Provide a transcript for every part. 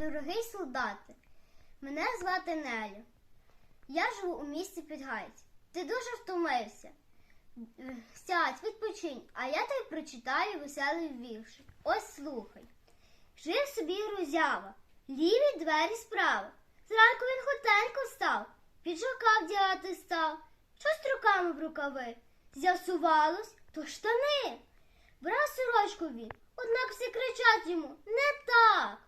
Дорогий солдате, мене звати Неля. Я живу у місті Підгайці. Ти дуже втомився. Сядь, відпочинь, а я тобі прочитаю веселий віршик. Ось слухай. Жив собі розява, ліві двері справа. Зранку він хотенько встав, піджака вдягати став. Що з руками в рукави? З'ясувалось, то штани. Брав сорочку він, однак всі кричать йому не так.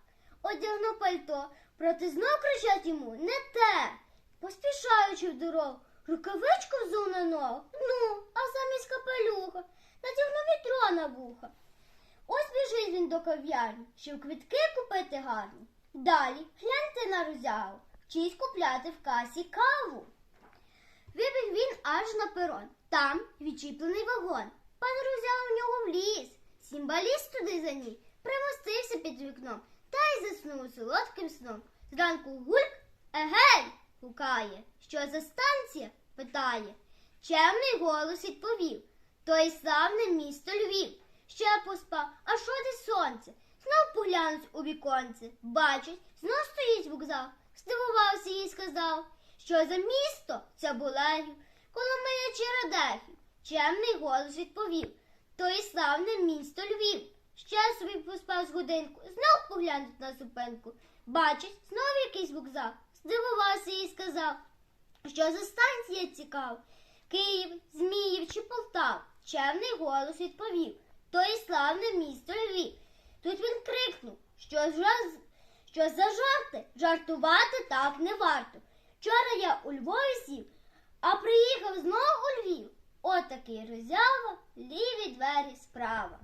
Одягнув пальто, проте знов кричать йому не те. Поспішаючи в дорогу, рукавичку взув на ногу, ну, а замість капелюха натягнув вітро на вуха. Ось біжить він до кав'ярні, щоб квитки купити гарні. Далі гляньте на розяву, вчись купляти в касі каву. Вибіг він аж на перон. Там відчіплений вагон. Пан розяв у нього вліз. Сімбаліст туди за ній примостився під вікном заснув солодким сном. Зранку гульк егей гукає. Що за станція? питає. Чемний голос відповів. То й славне місто Львів. Ще поспав, а що де сонце? Знов поглянуть у віконце. Бачить, знов стоїть вокзал. Здивувався їй сказав, що за місто це Булегів, Коломия чи Радехів. Чемний голос відповів. То і славне місто Львів. З годинку, знов поглянуть на зупинку. Бачить, знов якийсь вокзал. Здивувався їй сказав, що за станція цікав. Київ, Зміїв чи Полтав. Чемний голос відповів. То і славне місто Львів. Тут він крикнув, що, жа- що за жарти жартувати так не варто. Вчора я у Львові сів, а приїхав знову у Львів. Отакий розява, ліві двері справа.